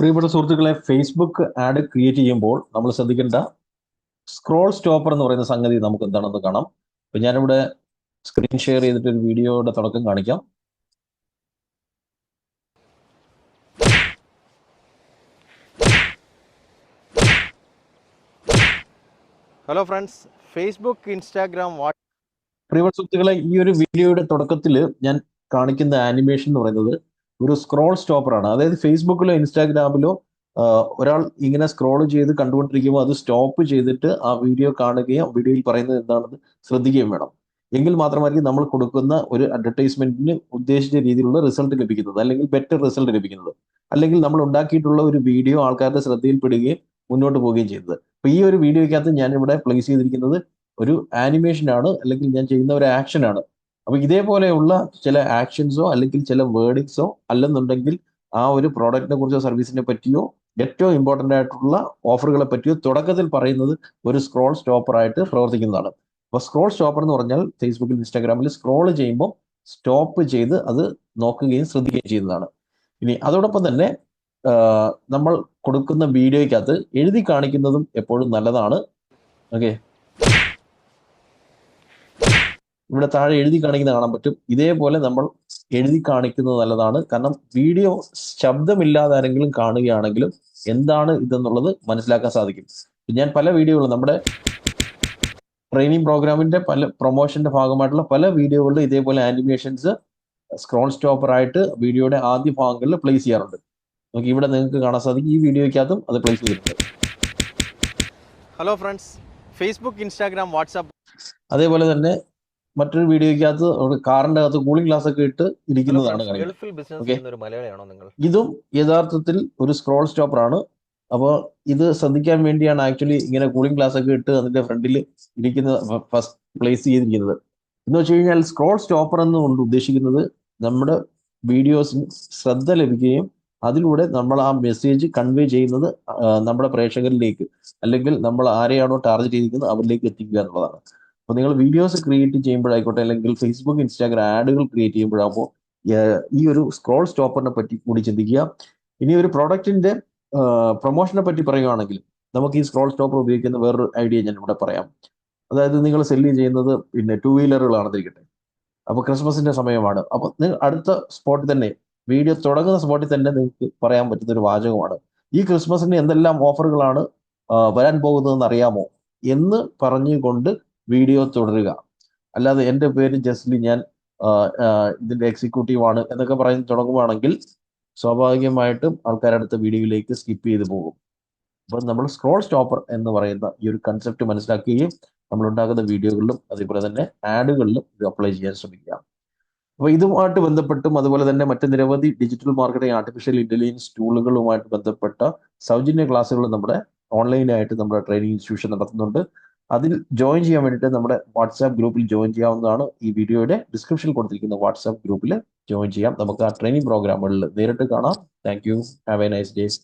പ്രിയപ്പെട്ട സുഹൃത്തുക്കളെ Facebook add create ചെയ്യുമ്പോൾ നമ്മൾ ശ്രദ്ധിക്കേണ്ട സ്ക്രോൾ സ്റ്റോപ്പർ എന്ന് പറയുന്ന സംഗതി നമുക്ക് എന്താണെന്ന് കാണാം. അപ്പൊ ഞാനിവിടെ സ്ക്രീൻ ഷെയർ ചെയ്തിട്ട് ഒരു വീഡിയോയുടെ തുടക്കം കാണിക്കാം. ഹലോ ഫ്രണ്ട്സ് ഫേസ്ബുക്ക് ഇൻസ്റ്റാഗ്രാം പ്രിയപ്പെട്ട സുഹൃത്തുക്കളെ ഈ ഒരു വീഡിയോയുടെ തുടക്കത്തിൽ ഞാൻ കാണിക്കുന്ന ആനിമേഷൻ എന്ന് പറയുന്നത് ഒരു സ്ക്രോൾ സ്റ്റോപ്പറാണ് അതായത് ഫേസ്ബുക്കിലോ ഇൻസ്റ്റാഗ്രാമിലോ ഒരാൾ ഇങ്ങനെ സ്ക്രോൾ ചെയ്ത് കണ്ടുകൊണ്ടിരിക്കുമ്പോൾ അത് സ്റ്റോപ്പ് ചെയ്തിട്ട് ആ വീഡിയോ കാണുകയും വീഡിയോയിൽ പറയുന്നത് എന്താണെന്ന് ശ്രദ്ധിക്കുകയും വേണം. എങ്കിൽ മാത്രമായിരിക്കും നമ്മൾ കൊടുക്കുന്ന ഒരു അഡ്വർടൈസ്മെന്റിന് ഉദ്ദേശിച്ച രീതിയിലുള്ള റിസൾട്ട് ലഭിക്കുന്നത്. അല്ലെങ്കിൽ ബെറ്റർ റിസൾട്ട് ലഭിക്കുന്നത്. അല്ലെങ്കിൽ നമ്മൾ ഉണ്ടാക്കിയിട്ടുള്ള ഒരു വീഡിയോ ആൾക്കാരുടെ ശ്രദ്ധയിൽപ്പെടുകയും മുന്നോട്ട് പോവുകയും ചെയ്യുന്നത്. അപ്പൊ ഈ ഒരു വീഡിയോയ്ക്കകത്ത് ഞാൻ ഇവിടെ പ്ലേസ് ചെയ്തിരിക്കുന്നത് ഒരു ആനിമേഷൻ ആണ്. അല്ലെങ്കിൽ ഞാൻ ചെയ്യുന്ന ഒരു ആക്ഷൻ ആണ്. അപ്പൊ ഇതേപോലെയുള്ള ചില ആക്ഷൻസോ അല്ലെങ്കിൽ ചില വേർഡിക്സോ അല്ലെന്നുണ്ടെങ്കിൽ ആ ഒരു പ്രോഡക്റ്റിനെ കുറിച്ചോ സർവീസിനെ പറ്റിയോ ഏറ്റവും ഇമ്പോർട്ടന്റ് ആയിട്ടുള്ള ഓഫറുകളെ പറ്റിയോ തുടക്കത്തിൽ പറയുന്നത് ഒരു സ്ക്രോൾ സ്റ്റോപ്പറായിട്ട് പ്രവർത്തിക്കുന്നതാണ്. അപ്പോൾ സ്ക്രോൾ സ്റ്റോപ്പർ എന്ന് പറഞ്ഞാൽ ഫേസ്ബുക്കിൽ ഇൻസ്റ്റാഗ്രാമിൽ സ്ക്രോൾ ചെയ്യുമ്പോൾ സ്റ്റോപ്പ് ചെയ്ത് അത് നോക്കുകയും ശ്രദ്ധിക്കുകയും ചെയ്യുന്നതാണ്. ഇനി അതോടൊപ്പം തന്നെ നമ്മൾ കൊടുക്കുന്ന വീഡിയോയ്ക്കകത്ത് എഴുതി കാണിക്കുന്നതും എപ്പോഴും നല്ലതാണ്. ഓക്കെ? ഇവിടെ താഴെ എഴുതി കാണിക്കുന്നത് കാണാൻ പറ്റും. ഇതേപോലെ നമ്മൾ എഴുതി കാണിക്കുന്നത് നല്ലതാണ്. കാരണം വീഡിയോ ശബ്ദമില്ലാതെ ആരെങ്കിലും കാണുകയാണെങ്കിലും എന്താണ് ഇതെന്നുള്ളത് മനസ്സിലാക്കാൻ സാധിക്കും. ഞാൻ പല വീഡിയോകളും നമ്മുടെ ട്രെയിനിങ് പ്രോഗ്രാമിന്റെ പല പ്രൊമോഷന്റെ ഭാഗമായിട്ടുള്ള പല വീഡിയോകളിലും ഇതേപോലെ ആനിമേഷൻസ് സ്ക്രോൾ സ്റ്റോപ്പർ ആയിട്ട് വീഡിയോയുടെ ആദ്യ ഭാഗങ്ങളിൽ പ്ലേസ് ചെയ്യാറുണ്ട്. നമുക്ക് ഇവിടെ നിങ്ങൾക്ക് കാണാൻ സാധിക്കും. ഈ വീഡിയോയ്ക്കകത്തും അത് പ്ലേസ് ചെയ്തിട്ടുണ്ട്. Hello friends Facebook Instagram WhatsApp അതേപോലെ തന്നെ മറ്റൊരു വീഡിയോയ്ക്കകത്ത് കാറിന്റെ അകത്ത് കൂളിംഗ് ഗ്ലാസ് ഒക്കെ ഇട്ട് ഇരിക്കുന്നതാണ് ഇതും യഥാർത്ഥത്തിൽ ഒരു സ്ക്രോൾ സ്റ്റോപ്പർ ആണ്. അപ്പോൾ ഇത് ശ്രദ്ധിക്കാൻ വേണ്ടിയാണ് ആക്ച്വലി ഇങ്ങനെ കൂളിംഗ് ഗ്ലാസ് ഒക്കെ ഇട്ട് അതിന്റെ ഫ്രണ്ടിൽ ഇരിക്കുന്ന ഫസ്റ്റ് പ്ലേസ് ചെയ്തിരിക്കുന്നത്. എന്ന് വെച്ച് കഴിഞ്ഞാൽ സ്ക്രോൾ സ്റ്റോപ്പർ എന്ന് കൊണ്ട് ഉദ്ദേശിക്കുന്നത് നമ്മുടെ വീഡിയോസിന് ശ്രദ്ധ ലഭിക്കുകയും അതിലൂടെ നമ്മൾ ആ മെസ്സേജ് കൺവേ ചെയ്യുന്നത് നമ്മുടെ പ്രേക്ഷകരിലേക്ക് അല്ലെങ്കിൽ നമ്മൾ ആരെയാണോ ടാർഗറ്റ് ചെയ്തിരിക്കുന്നത് അവരിലേക്ക് എത്തിക്കുക എന്നുള്ളതാണ്. അപ്പോൾ നിങ്ങൾ വീഡിയോസ് ക്രിയേറ്റ് ചെയ്യുമ്പോഴായിക്കോട്ടെ അല്ലെങ്കിൽ ഫേസ്ബുക്ക് ഇൻസ്റ്റാഗ്രാം ആഡുകൾ ക്രിയേറ്റ് ചെയ്യുമ്പോഴാകുമ്പോൾ ഈ ഒരു സ്ക്രോൾ സ്റ്റോപ്പറിനെ പറ്റി കൂടി ചിന്തിക്കുക. ഇനി ഒരു പ്രോഡക്റ്റിന്റെ പ്രൊമോഷനെ പറ്റി പറയുകയാണെങ്കിൽ നമുക്ക് ഈ സ്ക്രോൾ സ്റ്റോപ്പർ ഉപയോഗിക്കുന്ന വേറൊരു ഐഡിയ ഞാൻ ഇവിടെ പറയാം. അതായത് നിങ്ങൾ സെല്ല് ചെയ്യുന്നത് പിന്നെ ടൂ വീലറുകളാണെന്നിരിക്കട്ടെ അപ്പോൾ ക്രിസ്മസിന്റെ സമയമാണ്. അപ്പോൾ അടുത്ത സ്പോട്ടിൽ തന്നെ വീഡിയോ തുടങ്ങുന്ന സ്പോട്ടിൽ തന്നെ നിങ്ങൾക്ക് പറയാൻ പറ്റുന്ന ഒരു വാചകമാണ്. ഈ ക്രിസ്മസിന് എന്തെല്ലാം ഓഫറുകളാണ് വരാൻ പോകുന്നതെന്ന് അറിയാമോ എന്ന് പറഞ്ഞുകൊണ്ട് വീഡിയോ തുടരുക. അല്ലാതെ എന്റെ പേര് ജസ്ലി ഞാൻ ഇതിന്റെ എക്സിക്യൂട്ടീവ് ആണ് എന്നൊക്കെ പറഞ്ഞ് തുടങ്ങുവാണെങ്കിൽ സ്വാഭാവികമായിട്ടും ആൾക്കാർ അടുത്ത വീഡിയോയിലേക്ക് സ്കിപ്പ് ചെയ്ത് പോകും. അപ്പം നമ്മൾ സ്ക്രോൾ സ്റ്റോപ്പർ എന്ന് പറയുന്ന ഈ ഒരു കൺസെപ്റ്റ് മനസ്സിലാക്കുകയും നമ്മൾ ഉണ്ടാക്കുന്ന വീഡിയോകളിലും അതേപോലെ തന്നെ ആഡുകളിലും ഇത് അപ്ലൈ ചെയ്യാൻ ശ്രമിക്കുക. അപ്പോൾ ഇതുമായിട്ട് ബന്ധപ്പെട്ടും അതുപോലെ തന്നെ മറ്റ് നിരവധി ഡിജിറ്റൽ മാർക്കറ്റിംഗ് ആർട്ടിഫിഷ്യൽ ഇന്റലിജൻസ് ടൂളുകളുമായിട്ട് ബന്ധപ്പെട്ട സൗജന്യ ക്ലാസ്സുകൾ നമ്മുടെ ഓൺലൈനായിട്ട് നമ്മുടെ ട്രെയിനിങ് ഇൻസ്റ്റിറ്റ്യൂഷൻ നടത്തുന്നുണ്ട്. അതിൽ ജോയിൻ ചെയ്യാൻ വേണ്ടിയിട്ട് നമ്മുടെ വാട്സാപ്പ് ഗ്രൂപ്പിൽ ജോയിൻ ചെയ്യാവുന്നതാണ്. ഈ വീഡിയോയുടെ ഡിസ്ക്രിപ്ഷനിൽ കൊടുത്തിരിക്കുന്ന വാട്സാപ്പ് ഗ്രൂപ്പിൽ ജോയിൻ ചെയ്യാം. നമുക്ക് ആ ട്രെയിനിങ് പ്രോഗ്രാമുകളിൽ നേരിട്ട് കാണാം. Thank you have a nice days